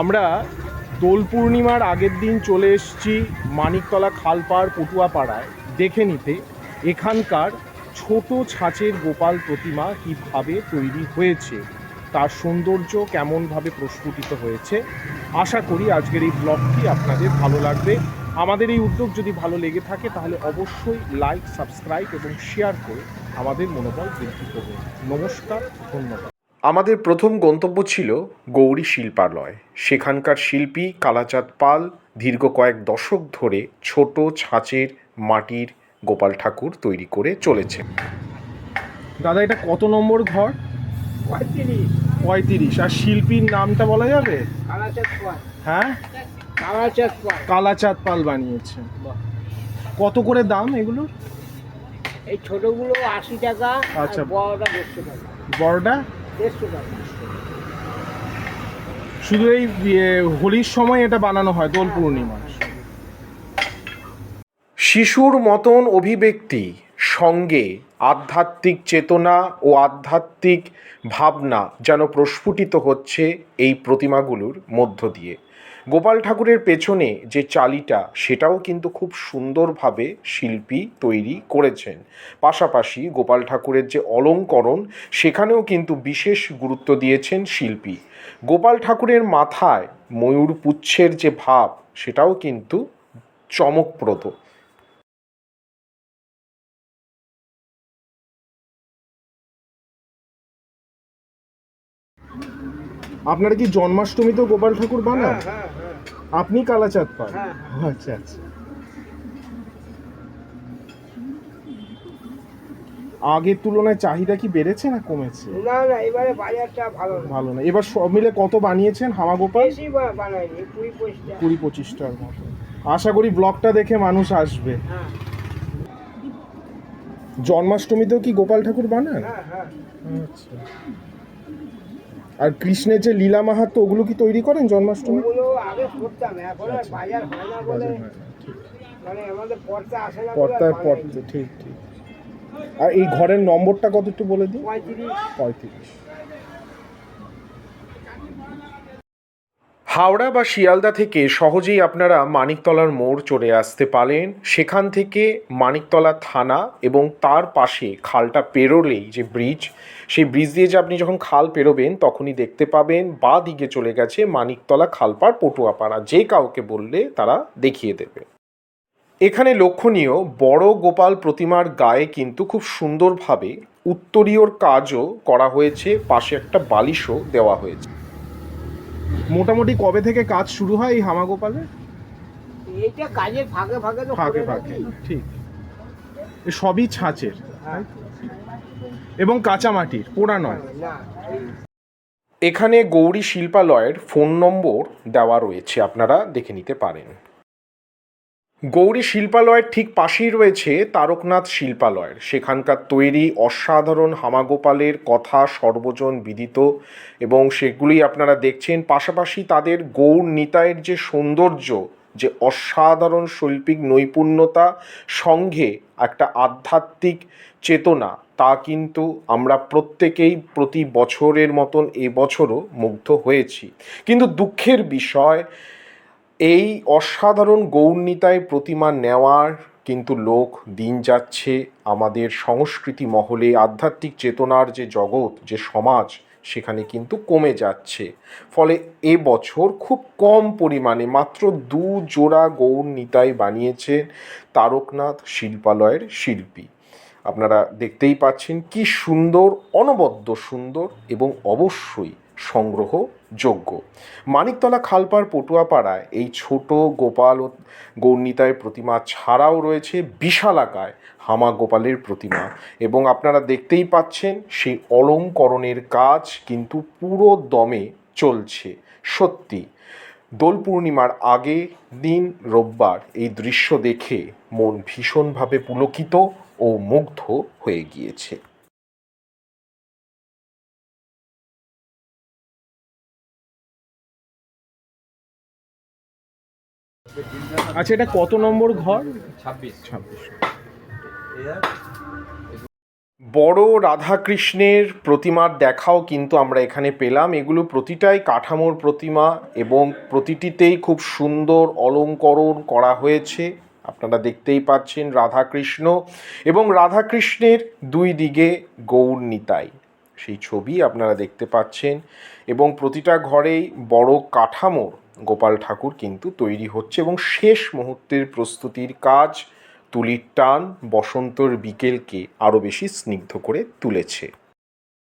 আমরা দোল পূর্ণিমার আগের দিন চলে এসেছি মানিকতলা খালপাড় পটুয়াপাড়ায় দেখে নিতে। এখানকার ছোট ছাঁচের গোপাল প্রতিমা কীভাবে তৈরি হয়েছে, তার সৌন্দর্য কেমনভাবে প্রস্ফুটিত হয়েছে, আশা করি আজকের এই ব্লগটি আপনাদের ভালো লাগবে। আমাদের এই উদ্যোগ যদি ভালো লেগে থাকে তাহলে অবশ্যই লাইক সাবস্ক্রাইব এবং শেয়ার করে আমাদের মনোবল বৃদ্ধি করুন। নমস্কার, ধন্যবাদ। আমাদের প্রথম গন্তব্য ছিল গৌরী শিল্পালয়। সেখানকার শিল্পী কালাচাঁদ পাল দীর্ঘ কয়েক দশক ধরে ছোট ছাঁচের মাটির গোপাল ঠাকুর তৈরি করে চলেছে দাদা এটা কত নম্বর ঘর? পঁয়ত্রিশ। পঁয়ত্রিশ। আর শিল্পীর নামটা বলা যাবে? হ্যাঁ? কালাচাঁদ পাল। বানিয়েছে কত করে দাম এগুলোর? এই ছোটগুলো আশি টাকা আচ্ছা। আর বড়টা দেড়শো টাকা। বড়টা? শুধু এই ইয়ে, হোলির সময় এটা বানানো হয় দোল পূর্ণিমা। শিশুর মতন অভিব্যক্তি সঙ্গে আধ্যাত্মিক চেতনা ও আধ্যাত্মিক ভাবনা যেন প্রস্ফুটিত হচ্ছে এই প্রতিমাগুলোর মধ্য দিয়ে। গোপাল ঠাকুরের পেছনে যে চালিটা, সেটাও কিন্তু খুব সুন্দরভাবে শিল্পী তৈরি করেছেন। পাশাপাশি গোপাল ঠাকুরের যে অলঙ্করণ, সেখানেও কিন্তু বিশেষ গুরুত্ব দিয়েছেন শিল্পী। গোপাল ঠাকুরের মাথায় ময়ূর পুচ্ছের যে ভাব, সেটাও কিন্তু চমকপ্রদ। আপনারা কি জন্মাষ্টমীতেও গোপাল ঠাকুর বানান? হ্যাঁ হ্যাঁ আপনি কালাচাঁদ পান? হ্যাঁ, আচ্ছা আচ্ছা। আগের তুলনায় চাহিদা কি বেড়েছে না কমেছে? না না এবারে বাজারটা ভালো না। ভালো না। এবার সব মিলে কত বানিয়েছেন হামা গোপাল? বেশি বানাইনি কুড়ি পঁচিশটা। কুড়ি পঁচিশটার মতো। আশা করি ব্লগটা দেখে মানুষ আসবে। হ্যাঁ। জন্মাষ্টমীতেও কি গোপাল ঠাকুর বানান? হ্যাঁ হ্যাঁ। আচ্ছা। আর কৃষ্ণের যে লীলা মাহাত্ম ওগুলো কি তৈরি করেন জন্মাষ্টমী? আচ্ছা। মানে পর্দায়। পড়তে ঠিক ঠিক। আর এই ঘরের নম্বরটা কত একটু বলে দিন? পঁয়ত্রিশ। হাওড়া বা শিয়ালদা থেকে সহজেই আপনারা মানিকতলার মোড় চলে আসতে পারেন। সেখান থেকে মানিকতলা থানা এবং তার পাশে খালটা পেরোলেই যে ব্রিজ, সেই ব্রিজ দিয়ে যে আপনি যখন খাল পেরোবেন তখনই দেখতে পাবেন বা দিকে চলে গেছে মানিকতলা খালপাড় পটুয়াপাড়া। যে কাউকে বললে তারা দেখিয়ে দেবে। এখানে লক্ষণীয়, বড় গোপাল প্রতিমার গায়ে কিন্তু খুব সুন্দরভাবে উত্তরীয়র কাজও করা হয়েছে, পাশে একটা বালিশও দেওয়া হয়েছে। মোটামুটি কবে থেকে কাজ শুরু হয় এই হামাগোপালে? এটা এইটা কাজের ফাঁকে ফাঁকে তো ফাঁকে ফাঁকে ঠিক। এ সবই ছাঁচের এবং কাঁচা মাটির পোড়া নয়। না এখানে গৌরী শিল্পালয়ের ফোন নম্বর দেওয়া রয়েছে আপনারা দেখে নিতে পারেন। গৌরী শিল্পালয়ের ঠিক পাশেই রয়েছে তারকনাথ শিল্পালয়ের। সেখানকার তৈরি অসাধারণ হামাগোপালের কথা সর্বজন বিদিত এবং সেগুলি আপনারা দেখছেন। পাশাপাশি তাদের গৌর নিতায়ের যে সৌন্দর্য, যে অসাধারণ শৈল্পিক নৈপুণ্যতা সঙ্গে একটা আধ্যাত্মিক চেতনা, তা কিন্তু আমরা প্রত্যেকেই প্রতি বছরের মতন এবছরও মুগ্ধ হয়েছি। কিন্তু দুঃখের বিষয় এই অসাধারণ গৌরনীতায় প্রতিমা নেওয়ার কিন্তু লোক দিন যাচ্ছে। আমাদের সংস্কৃতি মহলে আধ্যাত্মিক চেতনার যে জগৎ, যে সমাজ, সেখানে কিন্তু কমে যাচ্ছে। ফলে এ বছর খুব কম পরিমাণে মাত্র দু জোড়া গৌর নিতাই বানিয়েছেন তারকনাথ শিল্পালয়ের শিল্পী। আপনারা দেখতেই পাচ্ছেন কি সুন্দর, অনবদ্য সুন্দর এবং অবশ্যই সংগ্রহযোগ্য মানিকতলা খালপাড় পটুয়াপাড়ায় এই ছোট গোপাল ও গৌরনীতায় প্রতিমা ছাড়াও রয়েছে বিশালাকায় হামা গোপালের প্রতিমা। এবং আপনারা দেখতেই পাচ্ছেন, সেই অলঙ্করণের কাজ কিন্তু পুরো দমে চলছে। সত্যি, দোল পূর্ণিমার আগে দিন রোববার এই দৃশ্য দেখে মন ভীষণভাবে পুলকিত ও মুগ্ধ হয়ে গিয়েছে। আচ্ছা এটা কত নম্বর ঘর? ছাব্বিশ। ছাব্বিশ। বড় রাধাকৃষ্ণের প্রতিমার দেখাও কিন্তু আমরা এখানে পেলাম। এগুলো প্রতিটাই কাঠামোর প্রতিমা এবং প্রতিটিতেই খুব সুন্দর অলঙ্করণ করা হয়েছে। আপনারা দেখতেই পাচ্ছেন রাধাকৃষ্ণ এবং রাধাকৃষ্ণের দুই দিকে গৌর নিতাই। সেই ছবি আপনারা দেখতে পাচ্ছেন এবং প্রতিটা ঘরেই বড় কাঠামোর গোপাল ঠাকুর কিন্তু তৈরি হচ্ছে এবং শেষ মুহূর্তের প্রস্তুতির কাজ তুলির টান বসন্তর বিকেলকে আরও বেশি স্নিগ্ধ করে তুলেছে।